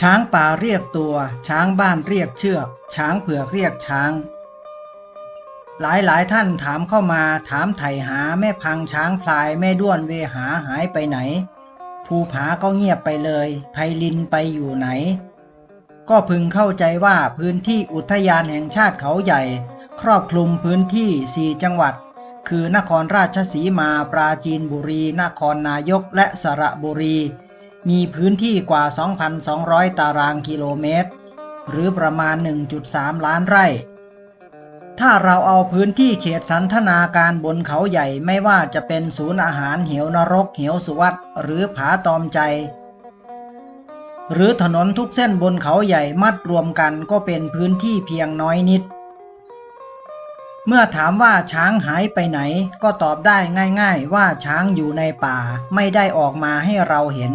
ช้างป่าเรียกตัว ช้างบ้านเรียกเชือก ช้างเผือกเรียกช้าง หลายหลายท่านถามเข้ามาถามไถ่หาแม่พังช้างพลายแม่ด้วนเวหาหายไปไหน ภูผาก็เงียบไปเลยไพลินไปอยู่ไหน ก็พึงเข้าใจว่าพื้นที่อุทยานแห่งชาติเขาใหญ่ ครอบคลุมพื้นที่ 4 จังหวัด คือนครราชสีมาปราจีนบุรี นครนายกและสระบุรี มีพื้นที่กว่า 2,200 ตารางกิโลเมตร หรือประมาณ 1.3 ล้านไร่ ถ้าเราเอาพื้นที่เขตสันทนาการบนเขาใหญ่ไม่ว่าจะเป็นศูนย์อาหารเหวนรกเหวสุวัตหรือผาตอมใจ หรือถนนทุกเส้นบนเขาใหญ่มัดรวมกันก็เป็นพื้นที่เพียงน้อยนิด เมื่อถามว่าช้างหายไปไหนก็ตอบได้ง่าย ๆ ว่าช้างอยู่ในป่าไม่ได้ออกมาให้เราเห็น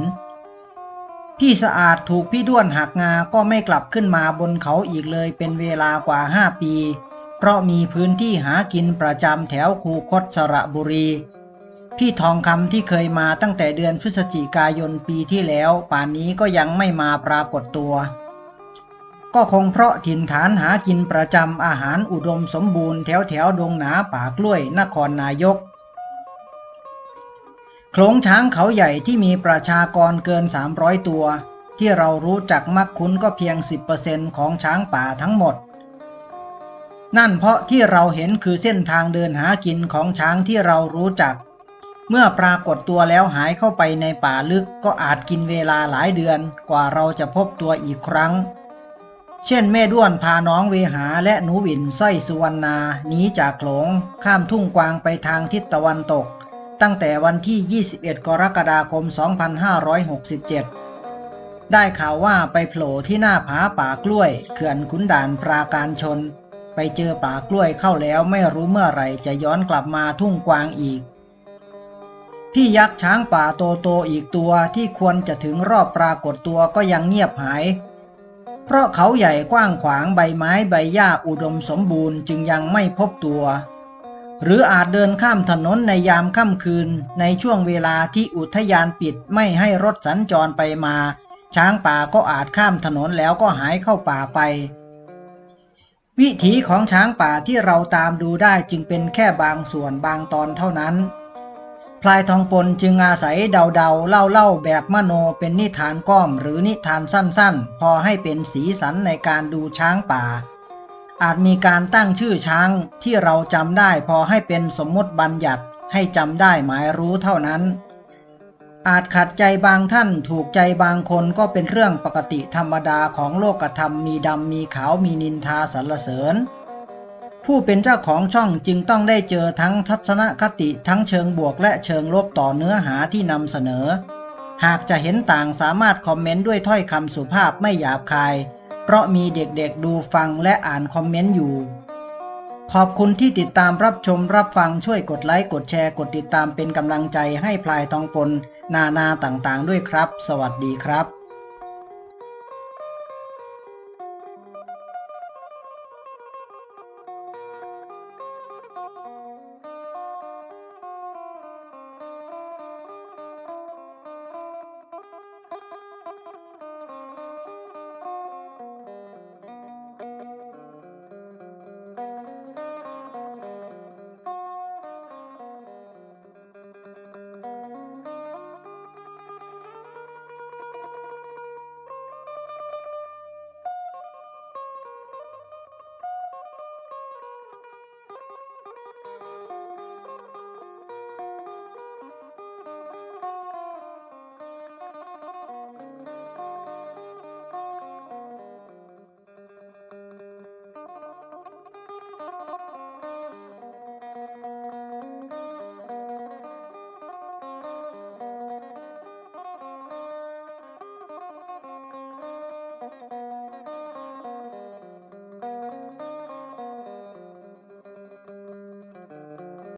พี่สะอาดถูกพี่ด้วนหักงา ก็ไม่กลับขึ้นมาบนเขาอีกเลยเป็นเวลากว่าห้าปี เพราะมีพื้นที่หากินประจำแถวคูคตสระบุรี พี่ทองคำที่เคยมาตั้งแต่เดือนพฤศจิกายนปีที่แล้ว ป่านนี้ก็ยังไม่มาปรากฏตัว ก็คงเพราะถิ่นฐานหากินประจำอาหารอุดมสมบูรณ์แถวแถวดงหนาป่ากล้วยนครนายก โขลงช้างเขาใหญ่ที่มีประชากรเกิน 300 ตัว ที่เรารู้จักมักคุ้นก็เพียง 10%ของช้างป่าทั้งหมด นั่นเพราะที่เราเห็นคือเส้นทางเดินหากินของช้างที่เรารู้จัก เมื่อปรากฏตัวแล้วหายเข้าไปในป่าลึกก็อาจกินเวลาหลายเดือนกว่าเราจะพบตัวอีกครั้ง เช่นแม่ด้วนพาน้องเวหาและหนูหวินสร้อยสุวรรณาหนีจากโขลงข้ามทุ่งกวางไปทางทิศตะวันตก ตั้งแต่วันที่ 21 กรกฎาคม 2567 ได้ข่าวว่าไปโผล่ที่หน้าผาป่ากล้วย เขื่อนขุนด่านปราการชน ไปเจอป่ากล้วยเข้าแล้วไม่รู้เมื่อไหร่จะย้อนกลับมาทุ่งกวางอีก พี่ยักษ์ช้างป่าโตโตๆอีกตัวที่ควรจะถึงรอบปรากฏตัวก็ยังเงียบหาย เพราะเขาใหญ่กว้างขวางใบไม้ใบหญ้าอุดมสมบูรณ์จึงยังไม่พบตัว หรืออาจเดินข้ามถนนในยามค่ำคืน ในช่วงเวลาที่อุทยานปิดไม่ให้รถสัญจรไปมา ช้างป่าก็อาจข้ามถนนแล้วก็หายเข้าป่าไป วิถีของช้างป่าที่เราตามดูได้จึงเป็นแค่บางส่วนบางตอนเท่านั้นพลายทองปนจึงอาศัยเดาๆเล่าๆแบบมโนเป็นนิทานก้อมหรือนิทานสั้นๆ พอให้เป็นสีสันในการดูช้างป่า อาจมีการตั้งชื่อช้างที่เราจำได้พอให้เป็นสมมติบัญญัติให้จำได้หมายรู้เท่านั้น อาจขัดใจบางท่านถูกใจบางคนก็เป็นเรื่องปกติธรรมดาของโลกธรรมมีดำมีขาวมีนินทาสรรเสริญ ผู้เป็นเจ้าของช่องจึงต้องได้เจอทั้งทัศนคติทั้งเชิงบวกและเชิงลบต่อเนื้อหาที่นำเสนอ หากจะเห็นต่างสามารถคอมเมนต์ด้วยถ้อยคำสุภาพไม่หยาบคาย เพราะมีเด็กๆดูฟังและอ่านคอมเมนต์อยู่ ขอบคุณที่ติดตามรับชมรับฟังช่วยกดไลค์กดแชร์กดติดตามเป็นกำลังใจให้พลายทองปนนานาต่างๆ ด้วยครับ สวัสดีครับ